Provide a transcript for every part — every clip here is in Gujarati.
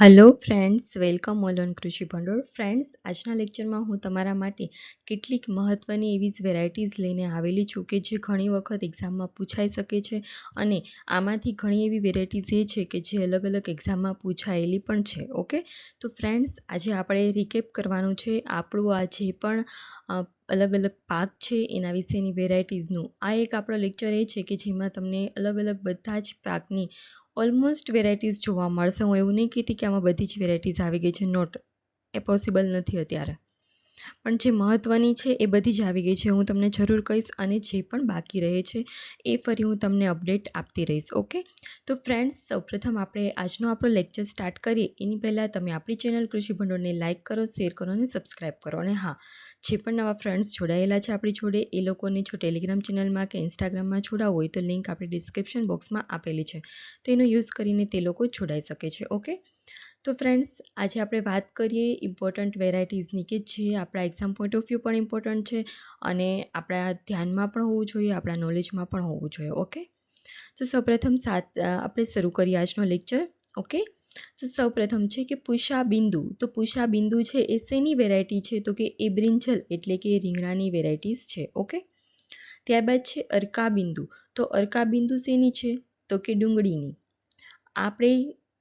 Hello friends welcome all on Krishi Bhandol friends આજના લેક્ચરમાં હું તમારા માટે કેટલીક મહત્ત્વની એવી જ વેરાયટીઝ લઈને આવેલી છું કે જે ઘણી વખત એક્ઝામમાં પૂછાઈ શકે છે અને આમાંથી ઘણી એવી વેરાયટીઝ એ છે કે જે અલગ અલગ એક્ઝામમાં પૂછાયેલી પણ છે, ઓકે? તો ફ્રેન્ડ્સ આજે આપણે રિકેપ કરવાનું છે આપણું આ જે પણ અલગ અલગ પાક છે એના વિશેની વેરાયટીઝનું આ એક આપણો લેક્ચર એ છે કે જેમાં તમને અલગ અલગ બધા જ પાકની ઓલમોસ્ટ વેરાયટીઝ જોવા મળશે. હું એવું નહીં કહેતી કે આમાં બધી જ વેરાયટીઝ આવી ગઈ છે. નોટ એ પોસિબલ નથી અત્યારે. પણ જે મહત્ત્વની છે એ બધી જ આવી ગઈ છે. હું તમને જરૂર કહીશ અને જે પણ બાકી રહે છે એ ફરી હું તમને અપડેટ આપતી રહીશ, ઓકે? તો ફ્રેન્ડ્સ, સૌપ્રથમ આપણે આજનો આપણો લેક્ચર સ્ટાર્ટ કરીએ. એની પહેલાં તમે આપણી ચેનલ કૃષિ ભંડોળને લાઇક કરો, શેર કરો અને સબસ્ક્રાઇબ કરો. અને હા, જે પણ નવા ફ્રેન્ડ્સ જોડાયેલા છે આપણી જોડે, એ લોકોને જો ટેલિગ્રામ ચેનલમાં કે ઇન્સ્ટાગ્રામમાં જોડાવ હોય તો લિંક આપણે ડિસ્ક્રિપ્શન બોક્સમાં આપેલી છે. તો એનો યુઝ કરીને તે લોકો જોડાઈ શકે છે, ઓકે? તો ફ્રેન્ડ્સ આજે આપણે વાત કરીએ ઇમ્પોર્ટન્ટ વેરાયટીઝની કે જે આપણા એક્ઝામ પોઈન્ટ ઓફ વ્યૂ પણ ઇમ્પોર્ટન્ટ છે અને આપણા ધ્યાનમાં પણ હોવું જોઈએ, આપણા નોલેજમાં પણ હોવું જોઈએ ઓકે તો સૌપ્રથમ સાત આપણે શરૂ કરીએ આજનો લેક્ચર ઓકે તો સૌપ્રથમ છે કે પુષા બિંદુ તો પુષા બિંદુ છે એ શેની વેરાયટી છે? તો કે એ બ્રિંજલ એટલે કે રીંગણાની વેરાયટીઝ છે ઓકે ત્યારબાદ છે અરકા બિંદુ તો અરકા બિંદુ શેની છે? તો કે ડુંગળીની. આપણે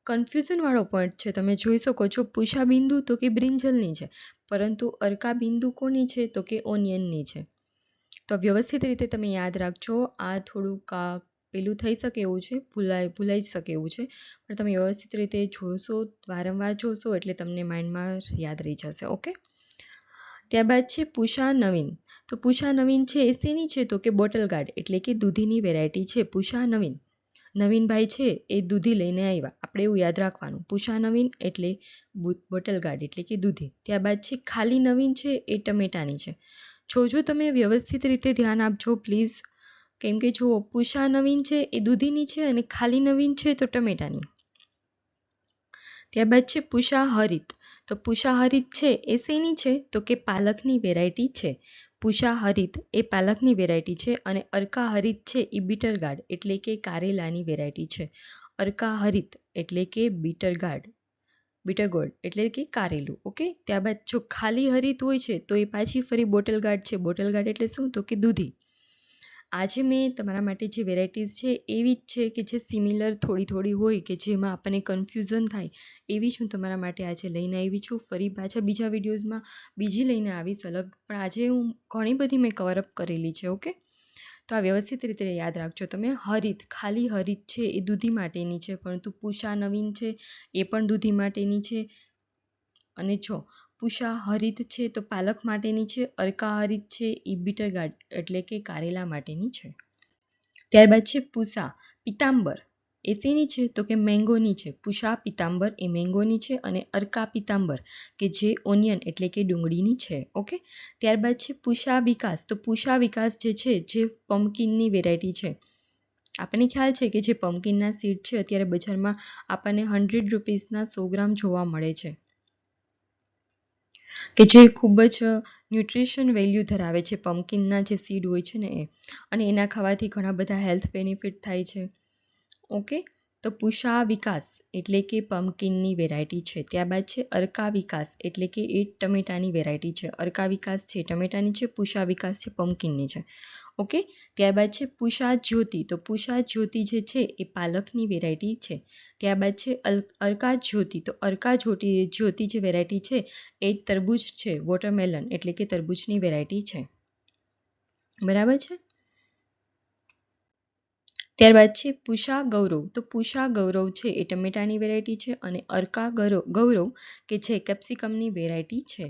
કન્ફ્યુઝન વાળો પોઈન્ટ છે. તમે જોઈ શકો છો પૂષા બિંદુ તો કે બ્રિંજલની છે, પરંતુ અરકા બિંદુ કોની છે તો કે ઓનિયનની છે. તો વ્યવસ્થિત રીતે તમે યાદ રાખજો, આ થોડુંક પેલું થઈ શકે એવું છે ભૂલાઈ ભૂલાઈ શકે એવું છે, પણ તમે વ્યવસ્થિત રીતે જોશો, વારંવાર જોશો એટલે તમને માઇન્ડમાં યાદ રહી જશે, ઓકે? ત્યારબાદ છે પૂષા નવીન. તો પૂષા નવીન છે એ શેની છે તો કે બોટલ ગાર્ડ એટલે કે દૂધીની વેરાયટી છે પૂષા નવીન. નવીનભાઈ છે એ દૂધી લઈને આવ્યા. આપણે એવું યાદ રાખવાનું. પૂષા નવીન એટલે બોટલ ગાર્ડ એટલે કે દૂધી. ત્યારબાદ છે ખાલી નવીન છે એ ટમેટાની છે. જોજો તમે વ્યવસ્થિત રીતે ધ્યાન આપજો પ્લીઝ. કેમ કે જો પૂષા નવીન છે એ દૂધીની છે અને ખાલી નવીન છે તો ટમેટાની. ત્યારબાદ છે પૂષા હરિત. તો પૂષા હરિત છે એ શેની છે? તો કે પાલકની વેરાયટી છે. પૂષા હરિત એ પાલકની વેરાયટી છે અને અર્કા હરિત છે એ બીટર ગાર્ડ એટલે કે કારેલાની વેરાયટી છે. અર્કા હરિત એટલે કે બીટર ગાર્ડ, બીટર ગોલ્ડ એટલે કે કારેલું, ઓકે? ત્યારબાદ જો ખાલી હરિત હોય છે તો એ પાછી ફરી બોટલ ગાર્ડ છે. બોટલ ગાર્ડ એટલે શું? તો કે દૂધી. આજે મેં તમારા માટે જે વેરાયટીઝ છે, એવી જ છે કે જે સિમિલર થોડી થોડી હોય કે જેમાં આપણને કન્ફ્યુઝન થાય, એવી જ હું તમારા માટે આજે લઈને આવી છું. ફરી પાછા બીજા વિડીયોઝમાં બીજી લઈને આવીશ અલગ, પણ આજે હું ઘણી બધી મેં કવરઅપ કરેલી છે ઓકે તો આ વ્યવસ્થિત રીતે યાદ રાખજો તમે. હરિત, ખાલી હરિત છે એ દૂધી માટેની છે, પરંતુ પૂષા નવીન છે એ પણ દૂધી માટેની છે. અને જો પૂષા હરિત છે તો પાલક માટેની છે, અરકા હરિત છે એ બીટર ગાર્ડ એટલે કે કારેલા માટેની છે. ત્યારબાદ છે પૂષા પિતાંબર. એ શેની છે તો કે મેંગોની છે. પૂષા પિતાંબર એ મેંગોની છે અને અરકા, પિતાંબર કે જે ઓનિયન એટલે કે ડુંગળીની છે. ઓકે? ત્યારબાદ છે પૂષા વિકાસ. તો પૂષા વિકાસ જે છે, જે પમ્પકિનની વેરાયટી છે. આપણને ખ્યાલ છે કે જે પમ્પકિનના સીડ છે, અત્યારે બજારમાં આપણને હંડ્રેડ રૂપીસના સો ગ્રામ જોવા મળે છે. કે જે ખૂબ જ ન્યુટ્રિશન વેલ્યુ ધરાવે છે. પમ્પકિનના જે સીડ હોય છે ને એ. અને એના ખાવાથી ઘણા બધા હેલ્થ બેનિફિટ થાય છે. ઓકે તો પૂષા વિકાસ એટલે કે પમ્પકિનની વેરાયટી છે. ત્યારબાદ છે અરકા વિકાસ એટલે કે એ ટમેટાની વેરાયટી છે. અરકા વિકાસ છે ટમેટાની છે પૂષા વિકાસ છે પમ્પકિનની છે. ઓકે ત્યારબાદ છે પૂષા જ્યોતિ. તો પૂષા જ્યોતિ જે છે એ પાલકની વેરાયટી છે. ત્યારબાદ છે અરકા જ્યોતિ. તો અરકા જ્યોતિ જ્યોતિ જે વેરાયટી છે એ તરબૂચ છે વોટરમેલન એટલે કે તરબૂચની વેરાયટી છે. બરાબર છે? ત્યારબાદ છે પૂષા ગૌરવ. તો પૂષા ગૌરવ છે એ ટમેટાની વેરાયટી છે અને અરકા ગૌરવ કે છે કેપ્સિકમની વેરાયટી છે.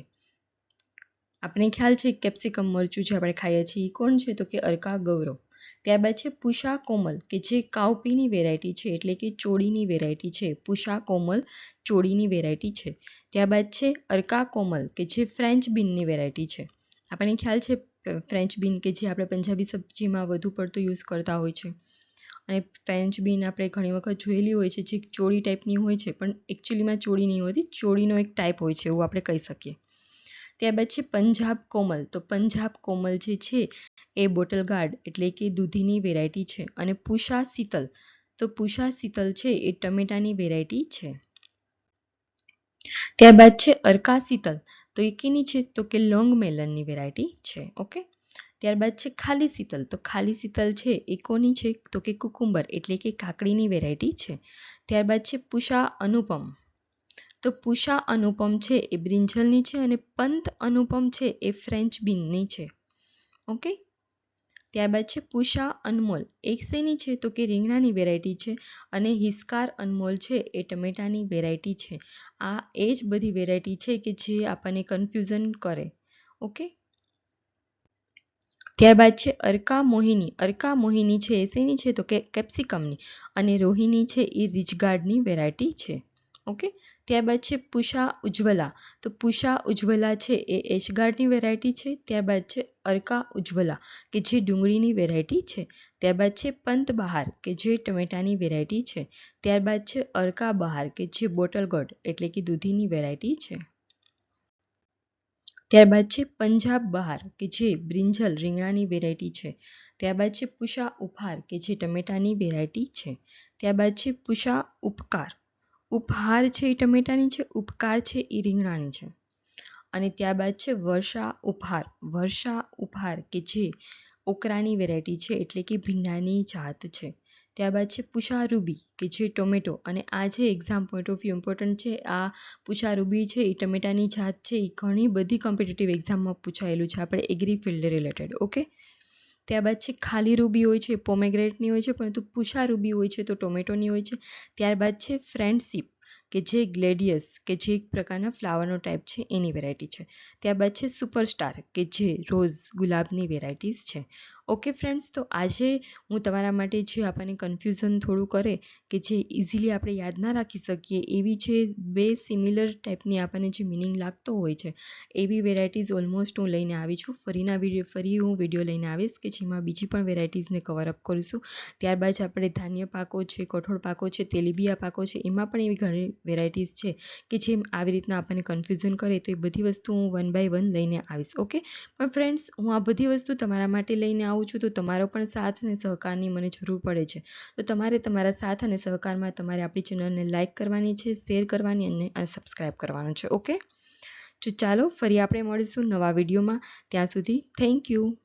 આપણે ખ્યાલ છે કેપ્સિકમ મરચું જે આપણે ખાઈએ છીએ એ કોણ છે? તો કે અરકા ગૌરવ. ત્યારબાદ છે પૂષા કોમલ કે જે કાવપીની વેરાયટી છે એટલે કે ચોળીની વેરાયટી છે. પૂષા કોમલ ચોળીની વેરાયટી છે. ત્યારબાદ છે અરકા કોમલ કે જે ફ્રેન્ચ બીનની વેરાયટી છે. આપણને ખ્યાલ છે ફ્રેન્ચ બીન કે જે આપણે પંજાબી સબ્જીમાં વધુ પડતો યુઝ કરતા હોય છે. અને ફ્રેન્ચ બીન આપણે ઘણી વખત જોયેલી હોય છે જે ચોળી ટાઈપની હોય છે, પણ એકચ્યુઅલીમાં ચોળી નહીં હોતી ચોળીનો એક ટાઈપ હોય છે એવું આપણે કહી શકીએ. ત્યારબાદ છે પંજાબ કોમલ. તો પંજાબ કોમલ જે છે એ બોટલ ગાર્ડ એટલે કે દૂધીની વેરાયટી છે અને પૂષા શીતલ. તો પૂષા શીતલ છે એ ટમેટાની વેરાયટી છે. ત્યારબાદ છે અરકા શીતલ. તો એ કેની છે? તો કે લોંગ મેલનની વેરાયટી છે. ઓકે ત્યારબાદ છે ખાલી શીતલ. તો ખાલી શીતલ છે એ કોની છે? તો કે કુકુંબર એટલે કે કાકડીની વેરાયટી છે. ત્યારબાદ છે પુષા અનુપમ. તો પુષા અનુપમ છે એ બ્રિંજલની છે અને પંત અનુપમ છે એ ફ્રેન્ચ બીનની છે. ઓકે ત્યારબાદ છે પુષા અનમોલ. એકસેની છે? તો કે રીંગણાની વેરાયટી છે અને હિસ્કાર અનમોલ છે એ ટમેટાની વેરાયટી છે. આ એ જ બધી વેરાયટી છે કે જે આપણને કન્ફ્યુઝન કરે. ઓકે ત્યારબાદ છે અરકા મોહિની અરકા મોહિની છે એ શેની છે? તો કે કેપ્સિકમની. અને રોહિણી છે એ રિચગાર્ડની વેરાયટી છે. ઓકે? ત્યારબાદ છે પુષા ઉજ્જવલા. તો પુષા ઉજ્જવલા છે એ એશગાર્ડની વેરાયટી છે. ત્યારબાદ છે અરકા ઉજ્જવલા, કે જે ડુંગળીની વેરાયટી છે. ત્યારબાદ છે પંત બહાર, કે જે ટમેટાની વેરાયટી છે. ત્યારબાદ છે અરકા બહાર, કે જે બોટલ ગોડ એટલે કે દૂધીની વેરાયટી છે. ત્યારબાદ છે પંજાબ બહાર, કે જે બ્રિંજલ રીંગણાની વેરાયટી છે. ત્યારબાદ છે પુષા ઉપહાર, કે જે ટમેટાની વેરાયટી છે. ત્યારબાદ છે પુષા ઉપકાર. ઉપહાર છે એ ટમેટાની છે, ઉપકાર છે એ રીંગણાની છે. અને ત્યારબાદ છે વર્ષા ઉપહાર. વર્ષા ઉપહાર, કે જે ઓકરાની વેરાયટી છે, એટલે કે ભીંડાની જાત છે. ત્યારબાદ છે પુષા રૂબી કે જે ટોમેટો. અને આ જે exam point of view important છે, આ પુષા રૂબી છે, એ ટમેટાની જાત છે, એ ઘણી બધી કોમ્પિટિટિવ એક્ઝામમાં પૂછાયેલું છે, આપણે એગ્રી ફિલ્ડ રિલેટેડ ઓકે ત્યારબાદ છે ખાલી રૂબી હોય છે પોમેગ્રેટની હોય છે, પરંતુ પુષા હોય છે, તો ટોમેટોની હોય છે. ત્યારબાદ છે ફ્રેન્ડશીપ કે જે ગ્લેડિયસ કે જે એક પ્રકારના ફ્લાવરનો ટાઈપ છે, એની વેરાયટી છે. ત્યારબાદ છે સુપરસ્ટાર કે જે રોઝ ગુલાબની વેરાયટીઝ છે. ઓકે ફ્રેન્ડ્સ તો આજે હું તમારા માટે જે આપણને કન્ફ્યુઝન થોડું કરે કે જે ઇઝીલી આપણે યાદ ના રાખી શકીએ, એવી જે બે સિમિલર ટાઈપની આપણને જે મિનિંગ લાગતો હોય છે, એવી વેરાયટીઝ ઓલમોસ્ટ હું લઈને આવી છું. ફરીના વીડિયો ફરી હું વીડિયો લઈને આવીશ કે જેમાં બીજી પણ વેરાયટીઝને કવર અપ કરીશું. ત્યારબાદ આપણે ધાન્ય પાકો છે, કઠોળ પાકો છે, તેલીબિયા પાકો છે, એમાં પણ એવી ઘણી વેરાયટીઝ છે કે જે આવી રીતના આપણને કન્ફ્યુઝન કરે તો એ બધી વસ્તુ હું વન બાય વન લઈને આવીશ. ઓકે પણ ફ્રેન્ડ્સ હું આ બધી વસ્તુ તમારા માટે લઈને આવું છું, તો તમારો પણ સાથ અને સહકારની મને જરૂર પડે છે. તો તમારે તમારા સાથ અને સહકારમાં તમારે આપણી ચેનલને લાઇક કરવાની છે, શેર કરવાની અને સબસ્ક્રાઈબ કરવાનું છે, ઓકે? તો ચાલો, ફરી આપણે મળીશું નવા વિડીયોમાં. ત્યાં સુધી, થેન્ક યુ.